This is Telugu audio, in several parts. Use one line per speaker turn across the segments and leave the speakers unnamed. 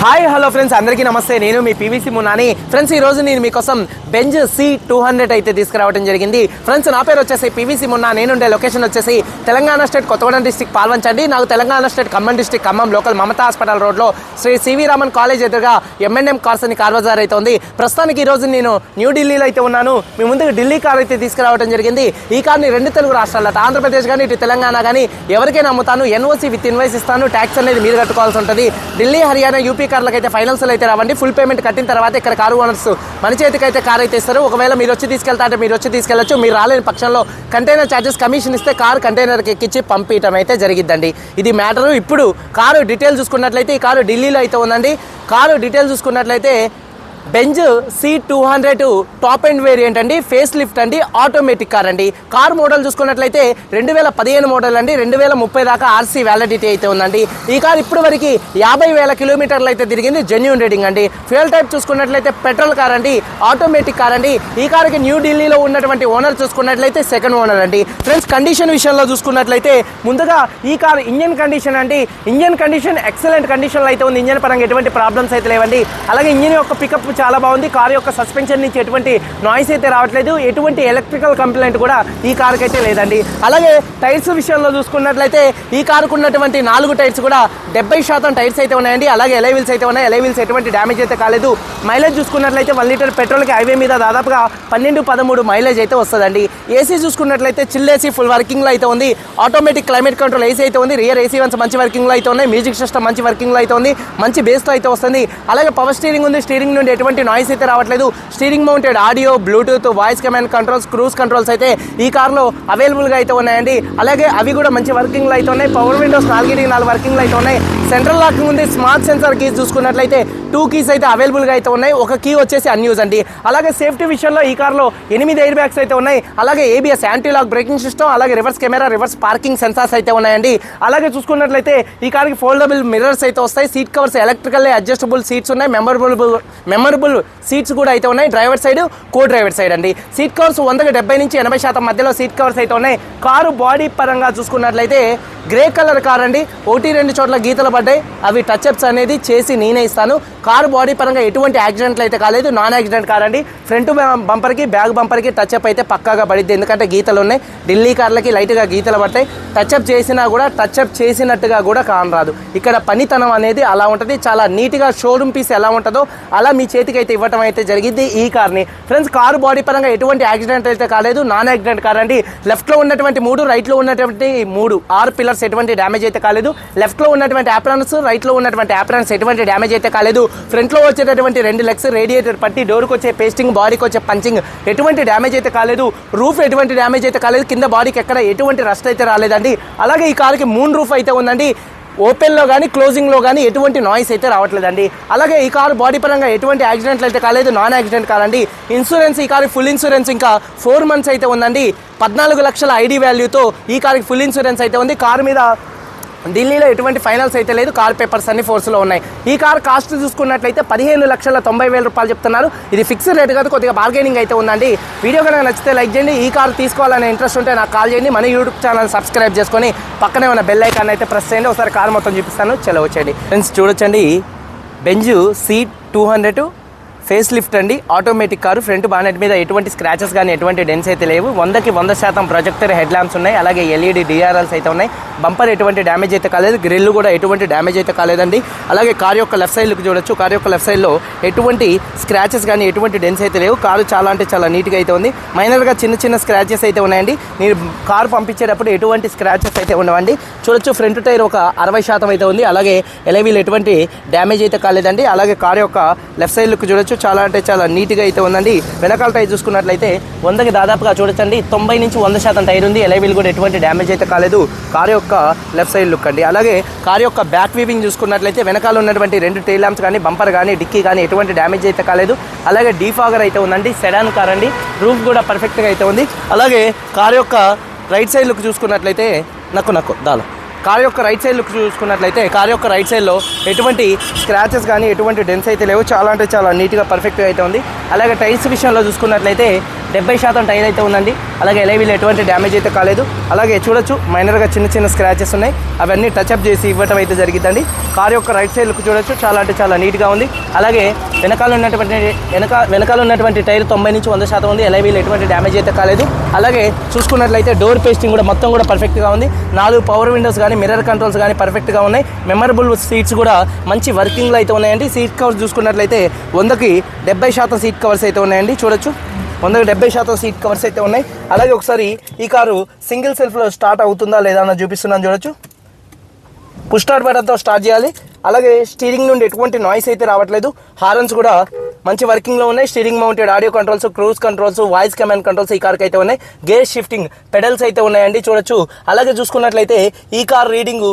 హాయ్ హలో ఫ్రెండ్స్ అందరికీ నమస్తే. నేను మీ పీవీసీ మునాని ఫ్రెండ్స్ ఈ రోజు నేను మీకోసం బెంజ్ సి టూ హండ్రెడ్ అయితే తీసుకురావడం జరిగింది. ఫ్రెండ్స్ నా పేరు వచ్చేసి పీవీసీ మున్నా. నేనుండే లొకేషన్ వచ్చేసి తెలంగాణ స్టేట్ కొత్తగూడెం డిస్టిక్ పాల్వంచండి నాకు Telangana state Khammam district Khammam local Mamata hospital రోడ్లో శ్రీ సివి రామన్ కాలేజ్ ఎదురుగా ఎంఎన్ఎం కార్స్ అని కార్ బజార్ అయితే ఉంది. ప్రస్తుతానికి ఈ రోజు నేను న్యూఢిల్లీలో అయితే ఉన్నాను. మీ ముందుకు ఢిల్లీ కార్ అయితే తీసుకురావడం జరిగింది. ఈ కార్ని రెండు తెలుగు రాష్ట్రాల ఆంధ్రప్రదేశ్ కానీ ఇటు తెలంగాణ కానీ ఎవరికైనా అమ్ముతాను. ఎన్ఓసి విత్ ఇన్వైస్ ఇస్తాను. ట్యాక్స్ అనేది మీరు కట్టుకోవాల్సి ఉంటుంది. ఢిల్లీ హర్యానా యూపీ కార్లకు అయితే ఫైనల్స్లో అయితే రావండి. ఫుల్ పేమెంట్ కట్టిన తర్వాత ఇక్కడ కారు ఓనర్స్ మన చేతికి అయితే కార్ అయితే ఇస్తారు. ఒకవేళ మీరు వచ్చి తీసుకెళ్తా అంటే మీరు వచ్చి తీసుకెళ్ళచ్చు. మీరు రాలేని పక్షంలో కంటైనర్ ఛార్జెస్ కమిషన్ ఇస్తే కారు కంటైనర్కి ఎక్కించి పంపించడం అయితే జరిగిద్దండి. ఇది మ్యాటరు ఇప్పుడు కారు డీటెయిల్ చూసుకున్నట్లయితే ఈ కారు ఢిల్లీలో అయితే ఉందండి. కారు డీటెయిల్ చూసుకున్నట్లయితే Benz C two hundred top and variant అండి ఫేస్ లిఫ్ట్ అండి ఆటోమేటిక్ కార్ అండి. కార్ మోడల్ చూసుకున్నట్లయితే రెండు వేల పదిహేను మోడల్ అండి రెండు వేల ముప్పై దాకా ఆర్సీ వ్యాలిడిటీ అయితే ఉందండి. ఈ కార్ ఇప్పుడు వరకు యాభై వేల కిలోమీటర్లు అయితే తిరిగింది జెన్యున్ రేటింగ్ అండి. ఫ్యూయల్ టైప్ చూసుకున్నట్లయితే పెట్రోల్ కార్ అండి ఆటోమేటిక్ కార్ అండి. ఈ కార్కి న్యూఢిల్లీలో ఉన్నటువంటి ఓనర్ చూసుకున్నట్లయితే సెకండ్ ఓనర్ అండి. ఫ్రెండ్స్ కండిషన్ విషయంలో చూసుకున్నట్లయితే ముందుగా ఈ కార్ ఇంజన్ కండిషన్ అండి. ఇంజన్ కండిషన్ ఎక్సలెంట్ కండిషన్లో అయితే ఉంది. ఇంజన్ పరంగా ఎటువంటి ప్రాబ్లమ్స్ అయితే లేవండి. అలాగే ఇంజన్ యొక్క పికప్ చాలా బాగుంది. కార్ యొక్క సస్పెన్షన్ నుంచి ఎటువంటి నాయిస్ అయితే రావట్లేదు. ఎటువంటి ఎలక్ట్రికల్ కంప్లైంట్ కూడా ఈ కార్కి అయితే లేదండి. అలాగే టైర్స్ విషయంలో చూసుకున్నట్లయితే ఈ కారుకు ఉన్నటువంటి నాలుగు టైర్స్ కూడా డెబ్బై శాతం టైర్స్ అయితే ఉన్నాయండి. అలాగే ఎలైవిల్స్ అయితే ఉన్నాయి. ఎలైవిల్స్ ఎటువంటి డ్యామేజ్ అయితే కాలేదు. మైలేజ్ చూసుకున్నట్లయితే వన్ లీటర్ పెట్రోల్కి హైవే మీద దాదాపుగా పన్నెండు పదమూడు మైలేజ్ అయితే వస్తుందండి. ఏసీ చూసుకున్నట్లయితే చిల్ ఏసీ ఫుల్ వర్కింగ్లో అయితే ఉంది. ఆటోమేటిక్ క్లైమేట్ కంట్రోల్ ఏసీ అయితే ఉంది. రియర్ ఏసీ వన్స్ మంచి వర్కింగ్లో అయితే ఉన్నాయి. మ్యూజిక్ సిస్టమ్ మంచి వర్కింగ్లో అయితే ఉంది. మంచి బేస్లో అయితే వస్తుంది. అలాగే పవర్ స్టీరింగ్ ఉంది. స్టీరింగ్ నుండి ఎటువంటి నాయిస్ అయితే రావట్లేదు. Steering mounted audio bluetooth voice command controls cruise controls అయితే ఈ కార్లో అవైలబుల్గా అయితే ఉన్నాయండి. అలాగే అవి కూడా మంచి వర్కింగ్లో అయితే ఉన్నాయి. పవర్ విండోస్ నాలుగిటికి నాలుగు వర్కింగ్లో అయితే ఉన్నాయి. సెంట్రల్ లాకింగ్ ఉంది స్మార్ట్ సెన్సార్ కీస్ చూసుకున్నట్లయితే టూ కీస్ అయితే అవైలబుల్గా అయితే ఉన్నాయి. ఒక కీ వచ్చేసి అన్యూజ్ అండి. అలాగే సేఫ్టీ విషయంలో ఈ కార్లో ఎనిమిది ఎయిర్ బ్యాగ్స్ అయితే ఉన్నాయి. అలాగే ABS anti lock braking system అలాగే reverse camera reverse parking sensors అయితే ఉన్నాయండి. అలాగే చూసుకున్నట్లయితే ఈ కార్కి ఫోల్డబుల్ మిర్రర్స్ అయితే వస్తాయి. Seat covers electrical adjustable seats ఉన్నాయి. మెమరబుల్ మెమరబుల్ సీట్స్ కూడా అయితే ఉన్నాయి. Driver side co driver side అండి. సీట్ కవర్స్ వందకి డెబ్బై నుంచి ఎనభై శాతం మధ్యలో సీట్ కవర్స్ అయితే ఉన్నాయి. కారు బాడీ పరంగా చూసుకున్నట్లయితే గ్రే కలర్ కార్ అండి. ఒకటి రెండు చోట్ల గీతలు పడ్డాయి. అవి టచ్అప్స్ అనేది చేసి నేనే ఇస్తాను. కారు బాడీ పరంగా ఎటువంటి యాక్సిడెంట్లు అయితే కాలేదు. నాన్ యాక్సిడెంట్ కార్ అండి. ఫ్రంట్ బంపర్కి బ్యాక్ బంపర్కి టచ్అప్ అయితే పక్కాగా పడిద్ది. ఎందుకంటే గీతలు ఉన్నాయి. ఢిల్లీ కార్లకి లైట్గా గీతలు పడతాయి. టచ్అప్ చేసినా కూడా టచ్అప్ చేసినట్టుగా కూడా కానరాదు ఇక్కడ పనితనం అనేది అలా ఉంటుంది. చాలా నీట్గా షోరూమ్ పీస్ ఎలా ఉంటుందో అలా మీ చేతికి అయితే ఇవ్వటం అయితే జరిగింది. ఈ కార్ని ఫ్రెండ్స్ కారు బాడీ పరంగా ఎటువంటి యాక్సిడెంట్ అయితే కాలేదు. నాన్ యాక్సిడెంట్ కార్ అండి. లెఫ్ట్లో ఉన్నటువంటి మూడు రైట్లో ఉన్నటువంటి మూడు ఆరు పిల్లర్స్ ఎటువంటి డ్యామేజ్ అయితే కాలేదు. లెఫ్ట్లో ఉన్నటువంటి యాప్రాన్స్ రైట్లో ఉన్నటువంటి యాప్రాన్స్ ఎటువంటి డ్యామేజ్ అయితే కాలేదు. ఫ్రంట్లో వచ్చేటటువంటి రెండు లెగ్స్ రేడియేటర్ పట్టి డోర్కి వచ్చే పేస్టింగ్ బాడీకి వచ్చే పంచింగ్ ఎటువంటి డ్యామేజ్ అయితే కాలేదు. రూఫ్ ఎటువంటి డ్యామేజ్ అయితే కాలేదు. కింద బాడీకి ఎక్కడ ఎటువంటి రస్ట్ అయితే రాలేదండి. అలాగే ఈ కార్కి మూన్ రూఫ్ అయితే ఉందండి. ఓపెన్లో కానీ క్లోజింగ్లో కానీ ఎటువంటి నాయిస్ అయితే రావట్లేదండి. అలాగే ఈ కారు బాడీ పరంగా ఎటువంటి యాక్సిడెంట్లు అయితే కాలేదు నాన్ యాక్సిడెంట్ కాదండి. ఇన్సూరెన్స్ ఈ కారు ఫుల్ ఇన్సూరెన్స్ ఇంకా ఫోర్ మంత్స్ అయితే ఉందండి. పద్నాలుగు లక్షల ఐడి వాల్యూతో ఈ కార్కి ఫుల్ ఇన్సూరెన్స్ అయితే ఉంది. కారు మీద ఢిల్లీలో ఎటువంటి ఫైనల్స్ అయితే లేదు. కార్ పేపర్స్ అన్ని ఫోర్స్లో ఉన్నాయి. ఈ కార్ కాస్ట్ చూసుకున్నట్లయితే పదిహేను లక్షల తొంభై వేల రూపాయలు చెప్తున్నారు. ఇది ఫిక్స్డ్ రేట్ కాదు కొద్దిగా బార్గెనింగ్ అయితే ఉందండి. వీడియో కనుక నచ్చితే లైక్ చేయండి. ఈ కార్ తీసుకోవాలనే ఇంట్రెస్ట్ ఉంటే నాకు కాల్ చేయండి. మన యూట్యూబ్ ఛానల్ సబ్స్క్రైబ్ చేసుకొని పక్కనే ఉన్న బెల్ ఐకాన్ అయితే ప్రెస్ చేయండి. ఒకసారి కార్ మొత్తం చూపిస్తాను. చెలవచ్చండి ఫ్రెండ్స్ చూడొచ్చండి. Benz C two hundred. Face lift అండి. ఆటోమేటిక్ కారు ఫ్రంట్ బానెట్ మీద ఎటువంటి స్క్రాచెస్ కానీ ఎటువంటి డెన్స్ అయితే లేవు. వందకి వంద శాతం ప్రొజెక్టర్ హెడ్ ల్యాంప్స్ ఉన్నాయి. అలాగే ఎల్ఈడి డిఆర్ఎల్స్ అయితే ఉన్నాయి. బంపర్ ఎటువంటి డ్యామేజ్ అయితే కాలేదు. గ్రిల్ కూడా ఎటువంటి డ్యామేజ్ అయితే కాలేదండి. అలాగే కార్ యొక్క లెఫ్ట్ సైడ్కి చూడొచ్చు. కార్ యొక్క లెఫ్ట్ సైడ్లో ఎటువంటి స్క్రాచెస్ కానీ ఎటువంటి డెన్స్ అయితే లేవు. కారు చాలా అంటే చాలా నీట్గా అయితే ఉంది. మైనర్గా చిన్న చిన్న స్క్రాచెస్ అయితే ఉన్నాయండి. మీరు కారు పంపించేటప్పుడు ఎటువంటి స్క్రాచెస్ అయితే ఉండవండి. చూడొచ్చు ఫ్రంట్ టైర్ ఒక అరవై శాతం అయితే ఉంది. అలాగే ఎలవీలు ఎటువంటి డ్యామేజ్ అయితే కాలేదండి. అలాగే కార్ యొక్క లెఫ్ట్ సైడ్ లుక్ చూడొచ్చు. చాలా అంటే చాలా నీట్గా అయితే ఉందండి. వెనకాల టైర్ చూసుకున్నట్లయితే వందకి దాదాపుగా చూడొచ్చండి. తొంభై నుంచి వంద శాతం టైర్ ఉంది. ఎలైవీల్ కూడా ఎటువంటి డ్యామేజ్ అయితే కాలేదు. కార్ యొక్క లెఫ్ట్ సైడ్ లుక్ అండి. అలాగే కార్ యొక్క బ్యాక్ వీవింగ్ చూసుకున్నట్లయితే వెనకాల ఉన్నటువంటి రెండు టైల్ ల్యాంప్స్ కానీ బంపర్ కానీ డిక్కీ కానీ ఎటువంటి డ్యామేజ్ అయితే కాలేదు. అలాగే డీఫాగర్ అయితే ఉందండి. సెడాన్ కార్ అండి. రూఫ్ కూడా పర్ఫెక్ట్గా అయితే ఉంది. అలాగే కార్ యొక్క రైట్ సైడ్ లుక్ చూసుకున్నట్లయితే నాకు నాకు దాలో. కార్ యొక్క రైట్ సైడ్ లుక్ చూసుకున్నట్లయితే కార్ యొక్క రైట్ సైడ్లో ఎటువంటి స్క్రాచెస్ కానీ ఎటువంటి డెన్స్ అయితే లేవు. చాలా అంటే చాలా నీట్గా పర్ఫెక్ట్గా అయితే ఉంది. అలాగే టైర్స్ విషయంలో చూసుకున్నట్లయితే డెబ్బై శాతం టైర్ అయితే ఉందండి. అలాగే ఎలైవీలో ఎటువంటి డ్యామేజ్ అయితే కాలేదు. అలాగే చూడొచ్చు మైనర్గా చిన్న చిన్న స్క్రాచెస్ ఉన్నాయి. అవన్నీ టచ్అప్ చేసి ఇవ్వటం అయితే జరిగిందండి. కార్ యొక్క రైట్ సైడ్ లుక్ చూడొచ్చు చాలా అంటే చాలా నీట్గా ఉంది. అలాగే వెనకాల ఉన్నటువంటి వెనక వెనకాల ఉన్నటువంటి టైర్ తొంభై నుంచి వంద శాతం ఉంది. ఎలైవీలో ఎటువంటి డ్యామేజ్ అయితే కాలేదు. అలాగే చూసుకున్నట్లయితే డోర్ పేస్టింగ్ కూడా మొత్తం కూడా పర్ఫెక్ట్గా ఉంది. నాలుగు పవర్ విండోస్ కానీ మిర్రర్ కంట్రోల్స్ కానీ పర్ఫెక్ట్గా ఉన్నాయి. మెమరబుల్ సీట్స్ కూడా మంచి వర్కింగ్లో అయితే ఉన్నాయండి. సీట్ కవర్స్ చూసుకున్నట్లయితే వందకి డెబ్బై శాతం సీట్ కవర్స్ అయితే ఉన్నాయండి. చూడొచ్చు. వందకి డెబ్బై శాతం సీట్ కవర్స్ అయితే ఉన్నాయి. అలాగే ఒకసారి ఈ కారు సింగిల్ సెల్ఫ్లో స్టార్ట్ అవుతుందా లేదా అన్న చూపిస్తున్నాను చూడొచ్చు. పుష్ స్టార్ట్ బటన్తో స్టార్ట్ చేయాలి. అలాగే స్టీరింగ్ నుండి ఎటువంటి నాయిస్ అయితే రావట్లేదు. హారన్స్ కూడా మంచి వర్కింగ్లో ఉన్నాయి. Steering mounted audio controls cruise controls voice command controls ఈ కార్కి అయితే ఉన్నాయి. గేర్ షిఫ్టింగ్ పెడల్స్ అయితే ఉన్నాయండి. చూడొచ్చు. అలాగే చూసుకున్నట్లయితే ఈ కార్ రీడింగ్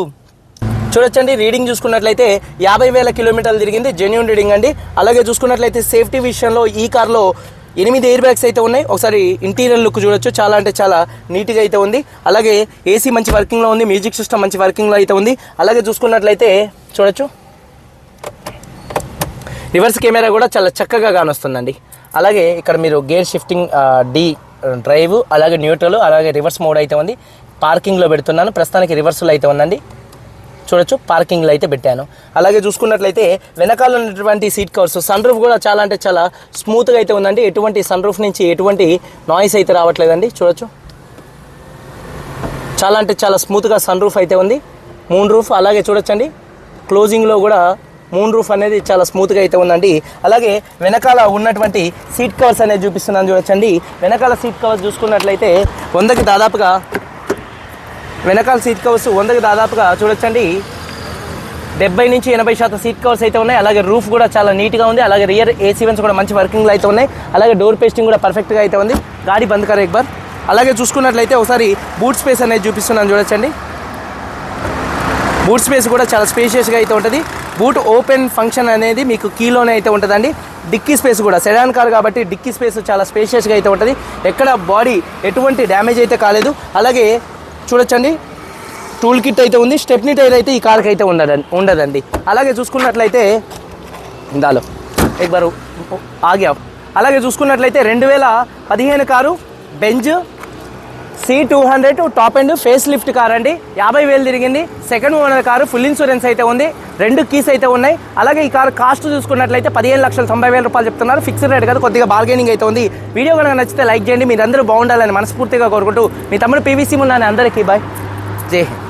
చూడొచ్చండి. రీడింగ్ చూసుకున్నట్లయితే యాభై వేల కిలోమీటర్లు తిరిగింది. జెన్యున్ రీడింగ్ అండి. అలాగే చూసుకున్నట్లయితే సేఫ్టీ విషయంలో ఈ కార్లో ఎనిమిది ఎయిర్ బ్యాగ్స్ అయితే ఉన్నాయి. ఒకసారి ఇంటీరియర్ లుక్ చూడొచ్చు. చాలా అంటే చాలా నీట్గా అయితే ఉంది. అలాగే ఏసీ మంచి వర్కింగ్లో ఉంది. మ్యూజిక్ సిస్టమ్ మంచి వర్కింగ్లో అయితే ఉంది. అలాగే చూసుకున్నట్లయితే చూడొచ్చు. రివర్స్ కెమెరా కూడా చాలా చక్కగా కానొస్తుందండి. అలాగే ఇక్కడ మీరు గేర్ షిఫ్టింగ్ డి డ్రైవ్ అలాగే న్యూట్రల్ అలాగే రివర్స్ మోడ్ అయితే ఉంది. పార్కింగ్లో పెడుతున్నాను. ప్రస్తుతానికి రివర్స్లో అయితే ఉందండి. చూడొచ్చు పార్కింగ్లో అయితే పెట్టాను. అలాగే చూసుకున్నట్లయితే వెనకాల ఉన్నటువంటి సీట్ కవర్స్ సన్ రూఫ్ కూడా చాలా అంటే చాలా స్మూత్గా అయితే ఉందండి. ఎటువంటి సన్ రూఫ్ నుంచి ఎటువంటి నాయిస్ అయితే రావట్లేదండి. చూడొచ్చు. చాలా అంటే చాలా స్మూత్గా సన్ రూఫ్ అయితే ఉంది. మూన్ రూఫ్ అలాగే చూడొచ్చండి. క్లోజింగ్లో కూడా మూన్ రూఫ్ అనేది చాలా స్మూత్గా అయితే ఉందండి. అలాగే వెనకాల ఉన్నటువంటి సీట్ కవర్స్ అనేది చూపిస్తున్నాను చూడొచ్చండి. వెనకాల సీట్ కవర్స్ చూసుకున్నట్లయితే వందకి దాదాపుగా వెనకాల సీట్ కవర్స్ వందకి దాదాపుగా చూడొచ్చండి. డెబ్బై నుంచి ఎనభై శాతం సీట్ కవర్స్ అయితే ఉన్నాయి. అలాగే రూఫ్ కూడా చాలా నీట్గా ఉంది. అలాగే రియర్ ఏసీ వెన్స్ కూడా మంచి వర్కింగ్లో అయితే ఉన్నాయి. అలాగే డోర్ పేస్టింగ్ కూడా పర్ఫెక్ట్గా అయితే ఉంది. గాడి బంద్ కర ఎక్బర్. అలాగే చూసుకున్నట్లయితే ఒకసారి బూట్ స్పేస్ అనేది చూపిస్తున్నాను చూడొచ్చండి. బూట్ స్పేస్ కూడా చాలా స్పేషియస్గా అయితే ఉంటుంది. బూట్ ఓపెన్ ఫంక్షన్ అనేది మీకు కీలోనే అయితే ఉంటుందండి. డిక్కీ స్పేస్ కూడా సెడాన్ కార్ కాబట్టి డిక్కీ స్పేస్ చాలా స్పేషియస్గా అయితే ఉంటుంది. ఎక్కడ బాడీ ఎటువంటి డ్యామేజ్ అయితే కాలేదు. అలాగే చూడొచ్చండి. టూల్ కిట్ అయితే ఉంది స్టెప్నీ టైర్ అయితే ఈ కార్కి అయితే ఉండదండి ఉండదండి. అలాగే చూసుకున్నట్లయితే ఇందాలో ఎక్ బారు ఆగా. అలాగే చూసుకున్నట్లయితే రెండు వేల పదిహేను car Benz C two hundred top and face lift car అండి. యాభై వేలు తిరిగింది. Second owner car full insurance అయితే ఉంది. రెండు కీస్ అయితే ఉన్నాయి. అలాగే ఈ కారు కాస్ట్ చూసుకున్నట్లయితే పదిహేను లక్షల తొంభై వేల రూపాయలు చెప్తున్నారు. ఫిక్స్డ్ రేట్ కదా కొద్దిగా బార్గెనింగ్ అయితే ఉంది. వీడియో కనుక నచ్చితే లైక్ చేయండి. మీరందరూ బాగుండాలని మనస్ఫూర్తిగా కోరుకుంటూ మీ తమ్ముడు పీవీసీ ఉన్నాను అందరికీ బాయ్ జై హింద్.